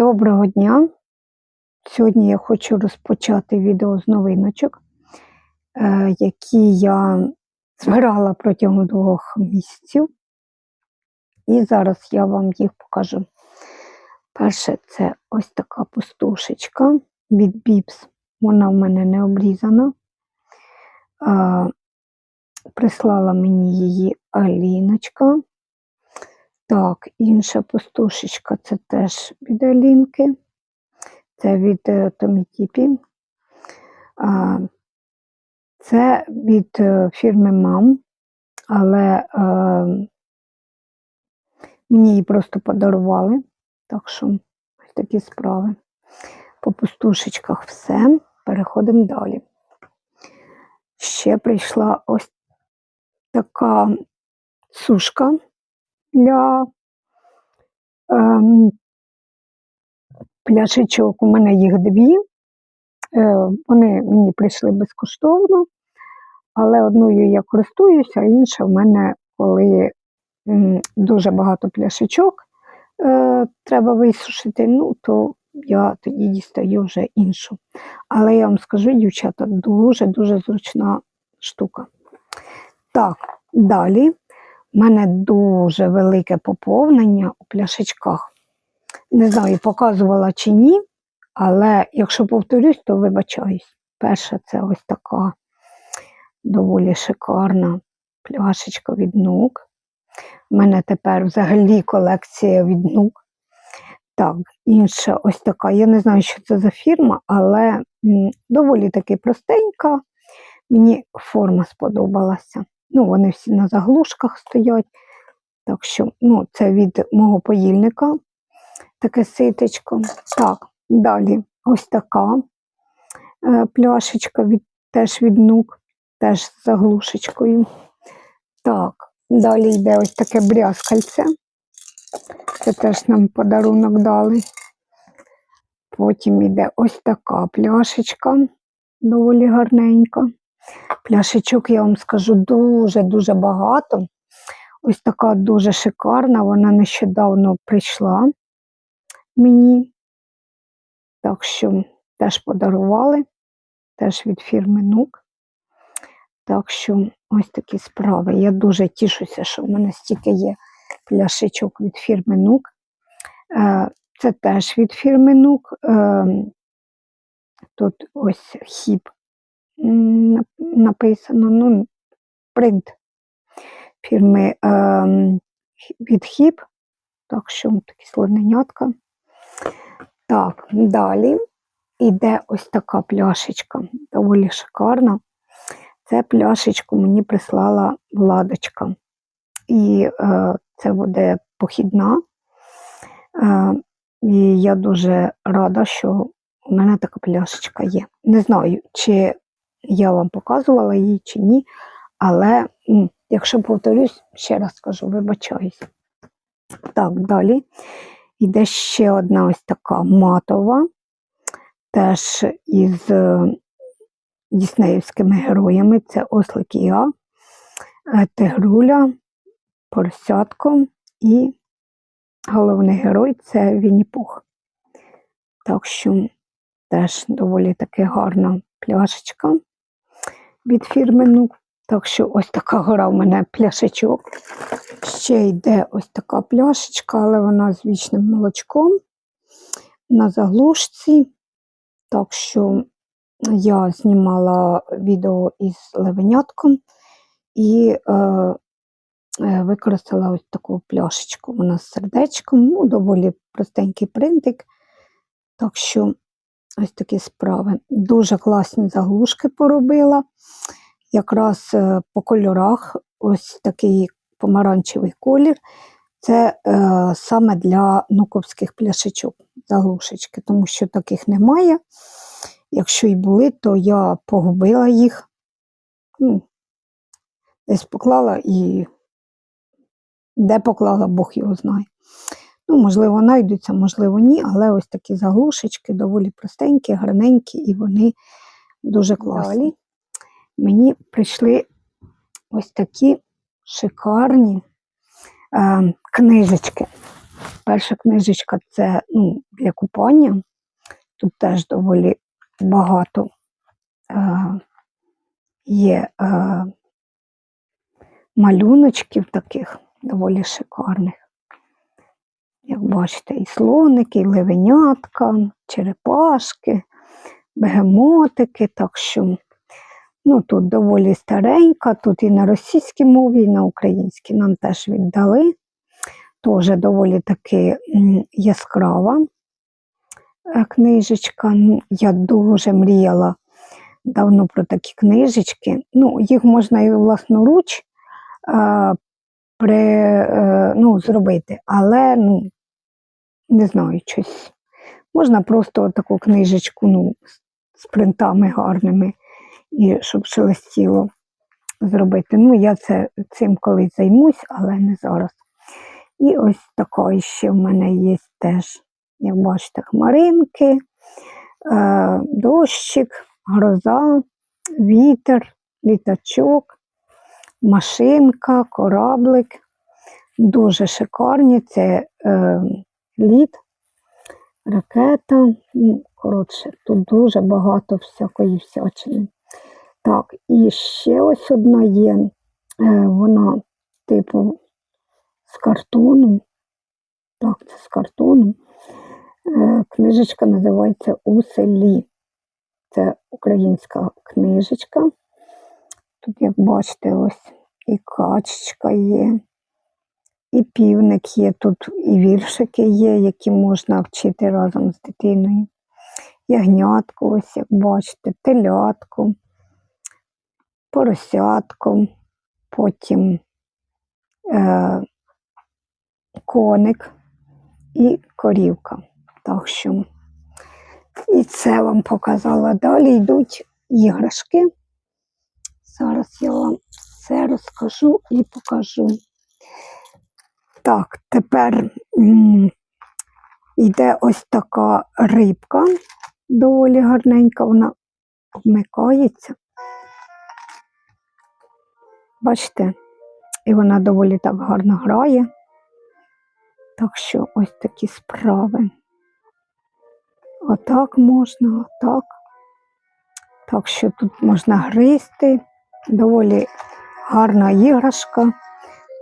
Доброго дня! Сьогодні я хочу розпочати відео з новиночок, е, які я збирала протягом двох місяців. І зараз я вам їх покажу. Перше, це ось така пустушечка від Біпс. Вона в мене не обрізана. Е, Прислала мені її Аліночка. Так, інша пустушечка це теж від Алінки. Це від е, Томі Це від е, фірми Мам, але е, мені її просто подарували. Так що ось такі справи. По пустушечках все. Переходимо далі. Ще прийшла ось така сушка для ем, пляшечок. У мене їх дві. Е, вони мені прийшли безкоштовно, але одною я користуюся, а інша в мене, коли м, дуже багато пляшечок е, треба висушити, ну, то я тоді дістаю вже іншу. Але я вам скажу, дівчата, дуже-дуже зручна штука. Так, далі. У мене дуже велике поповнення у пляшечках. Не знаю, показувала чи ні, але якщо повторюсь, то вибачаюсь. Перша це ось така доволі шикарна пляшечка від нук. У мене тепер взагалі колекція від нук. Так, інша ось така. Я не знаю, що це за фірма, але доволі таки простенька. Мені форма сподобалася. Ну, вони всі на заглушках стоять. Так що, ну, це від мого поїльника. Таке ситечко. Так, далі ось така е, пляшечка від, теж від нук, теж з заглушечкою. Так, далі йде ось таке брязкальце. Це теж нам подарунок дали. Потім йде ось така пляшечка, доволі гарненька. Пляшечок, я вам скажу, дуже-дуже багато. Ось така дуже шикарна, вона нещодавно прийшла мені. Так що теж подарували, теж від фірми Нук. Так що ось такі справи. Я дуже тішуся, що в мене стільки є пляшечок від фірми Нук. Е, Це теж від фірми Нук. Е, Тут ось хіп написано, ну, принт фірми е, від. Так що такі слоненятка. Так, далі йде ось така пляшечка, доволі шикарна. Це пляшечку мені прислала владочка. І е, це буде похідна. Е, і я дуже рада, що у мене така пляшечка є. Не знаю, чи я вам показувала її чи ні, але якщо повторюсь, ще раз скажу, вибачаюсь. Так, далі йде ще одна ось така матова, теж із е, діснеївськими героями. Це Ослик і я, е, Тигруля, Поросятко і головний герой це Вінні-Пух. Так що теж доволі таки гарна пляшечка від фірми Нук. Так що ось така гора в мене пляшечок. Ще йде ось така пляшечка, але вона з вічним молочком на заглушці. Так що я знімала відео із левенятком і е, е, використала ось таку пляшечку. Вона з сердечком, ну, доволі простенький принтик. Так що ось такі справи. Дуже класні заглушки поробила. Якраз е, по кольорах ось такий помаранчевий колір. Це е, саме для нуковських пляшечок заглушечки, тому що таких немає. Якщо й були, то я погубила їх. Ну, десь поклала і де поклала, Бог його знає. Ну, можливо, знайдуться, можливо, ні, але ось такі заглушечки доволі простенькі, гарненькі, і вони дуже класні. Далі мені прийшли ось такі шикарні е, книжечки. Перша книжечка це ну, для купання. Тут теж доволі багато е, є е, малюночків таких доволі шикарних. Як бачите, і слоники, і левенятка, черепашки, бегемотики. Так що ну, тут доволі старенька, тут і на російській мові, і на українській нам теж віддали. Теж доволі таки яскрава е, книжечка. Ну, я дуже мріяла давно про такі книжечки. Ну, їх можна і власноруч е, при, е, ну, зробити, але ну, не знаю, щось. Можна просто таку книжечку ну, з- принтами гарними, і щоб шелестіло зробити. Ну, я це, цим колись займусь, але не зараз. І ось така ще в мене є теж, як бачите, хмаринки, е, дощик, гроза, вітер, літачок, машинка, кораблик. Дуже шикарні. Це е, лід, ракета. Ну, коротше, тут дуже багато всякої всячини. Так, і ще ось одна є. Е, вона, типу, з картону. Так, це з картону. Е, книжечка називається У селі. Це українська книжечка. Тут, як бачите, ось і качечка є, і півник є, тут і віршики є, які можна вчити разом з дитиною. Ягнятко, ось як бачите, телятко, поросятко, потім е, коник і корівка. Так що і це вам показала. Далі йдуть іграшки. Зараз я вам це розкажу і покажу. Так, тепер йде ось така рибка, доволі гарненька, вона вмикається. Бачите, і вона доволі так гарно грає. Так що ось такі справи. Отак можна, отак. Так що тут можна гризти. Доволі гарна іграшка.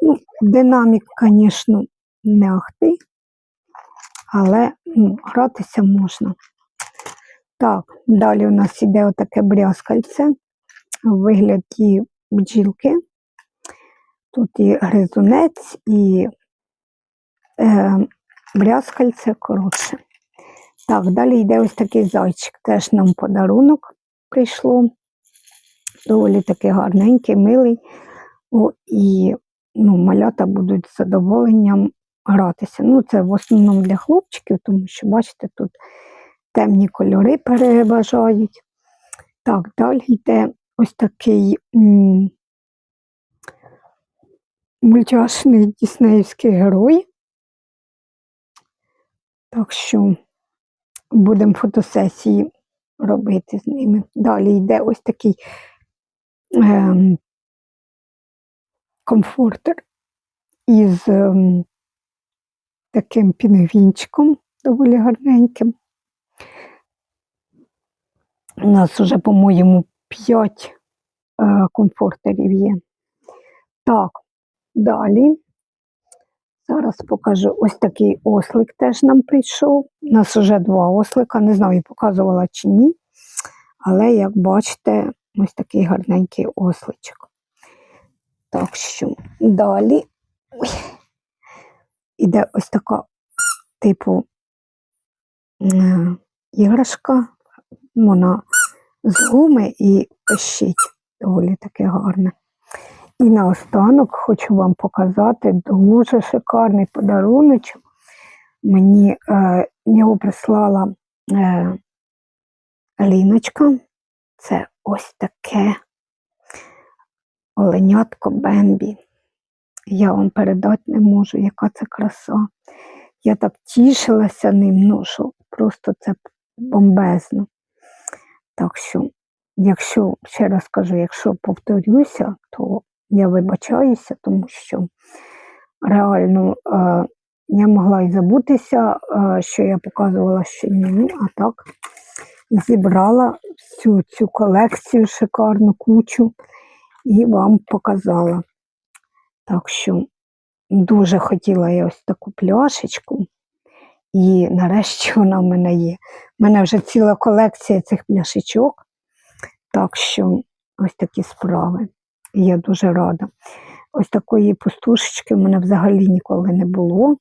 Ну, динамік, звісно, не ахти, але ну, гратися можна. Так, далі у нас іде отаке брязкальце у вигляді бджілки. Тут і гризунець, і е, брязкальце, коротше. Так, далі йде ось такий зайчик. Теж нам подарунок прийшло. Доволі такий гарненький, милий. О, і ну, малята будуть з задоволенням гратися. Ну, це в основному для хлопчиків, тому що, бачите, тут темні кольори переважають. Так, далі йде ось такий м, мультяшний діснеївський герой. Так що будемо фотосесії робити з ними. Далі йде ось такий ем, комфортер із ем, таким пінгвінчиком доволі гарненьким. У нас вже, по-моєму, 5 е, комфортерів є. Так, далі. Зараз покажу ось такий ослик теж нам прийшов. У нас вже два ослика, не знаю, показувала чи ні. Але, як бачите, ось такий гарненький осличок. Так що далі ой, іде ось така, типу, е, іграшка. Вона з гуми і пищить. Доволі таке гарне. І наостанок хочу вам показати дуже шикарний подаруночок. Мені е, його прислала е, Ліночка. Це ось таке оленятко Бембі. Я вам передати не можу, яка це краса. Я так тішилася ним, ну що просто це бомбезно. Так що, якщо, ще раз кажу, якщо повторюся, то я вибачаюся, тому що реально е, я могла й забутися, е, що я показувала ще ні, а так зібрала всю цю колекцію шикарну кучу і вам показала. Так що дуже хотіла я ось таку пляшечку, і нарешті вона в мене є. У мене вже ціла колекція цих пляшечок. Так що ось такі справи. І Я дуже рада. Ось такої пустушечки в мене взагалі ніколи не було.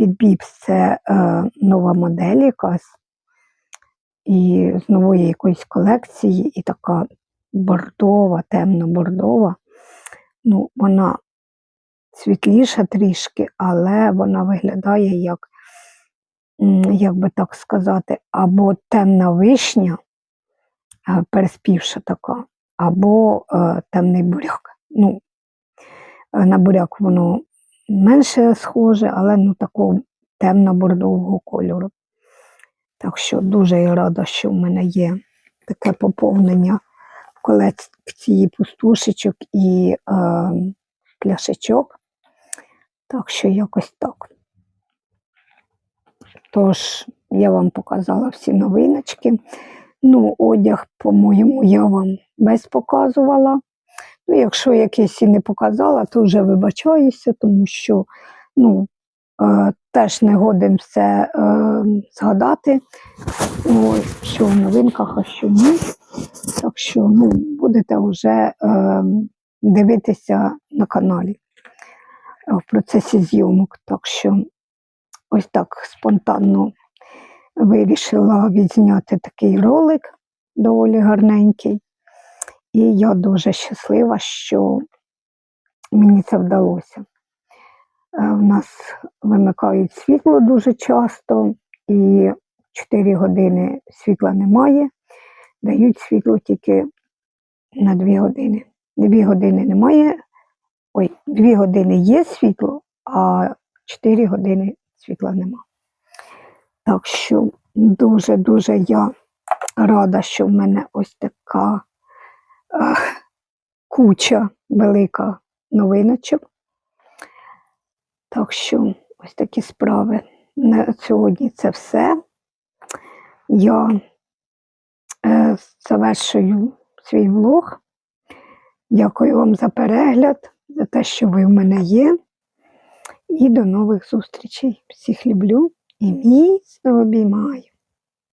Від Бібс це е, нова модель якась. І з нової якоїсь колекції, і така бордова, темно-бордова. Ну, вона світліша трішки, але вона виглядає як, як би так сказати, або темна вишня, е, переспівша така, або е, темний буряк. Ну, е, на буряк воно менше схоже, але ну, такого темно-бордового кольору. Так що дуже я рада, що в мене є таке поповнення колекції пустушечок і е, пляшечок. Так що якось так. Тож, я вам показала всі новиночки. Ну, одяг, по-моєму, я вам без показувала. Ну, якщо якийсь і не показала, то вже вибачаюся, тому що ну, е, теж не годен все е, згадати, ну, що в новинках, а що ні. Що ну, будете вже е, дивитися на каналі е, в процесі зйомок. Так що ось так спонтанно вирішила відзняти такий ролик доволі гарненький. І я дуже щаслива, що мені це вдалося. Е, У нас вимикають світло дуже часто, і 4 години світла немає, дають світло тільки на 2 години. 2 години немає, ой, 2 години є світло, а 4 години світла нема. Так що дуже-дуже я рада, що в мене ось така а, куча велика новиночок. Так що ось такі справи. На сьогодні це все. Я завершую свій влог. Дякую вам за перегляд, за те, що ви в мене є. І до нових зустрічей. Всіх люблю і міцно обіймаю.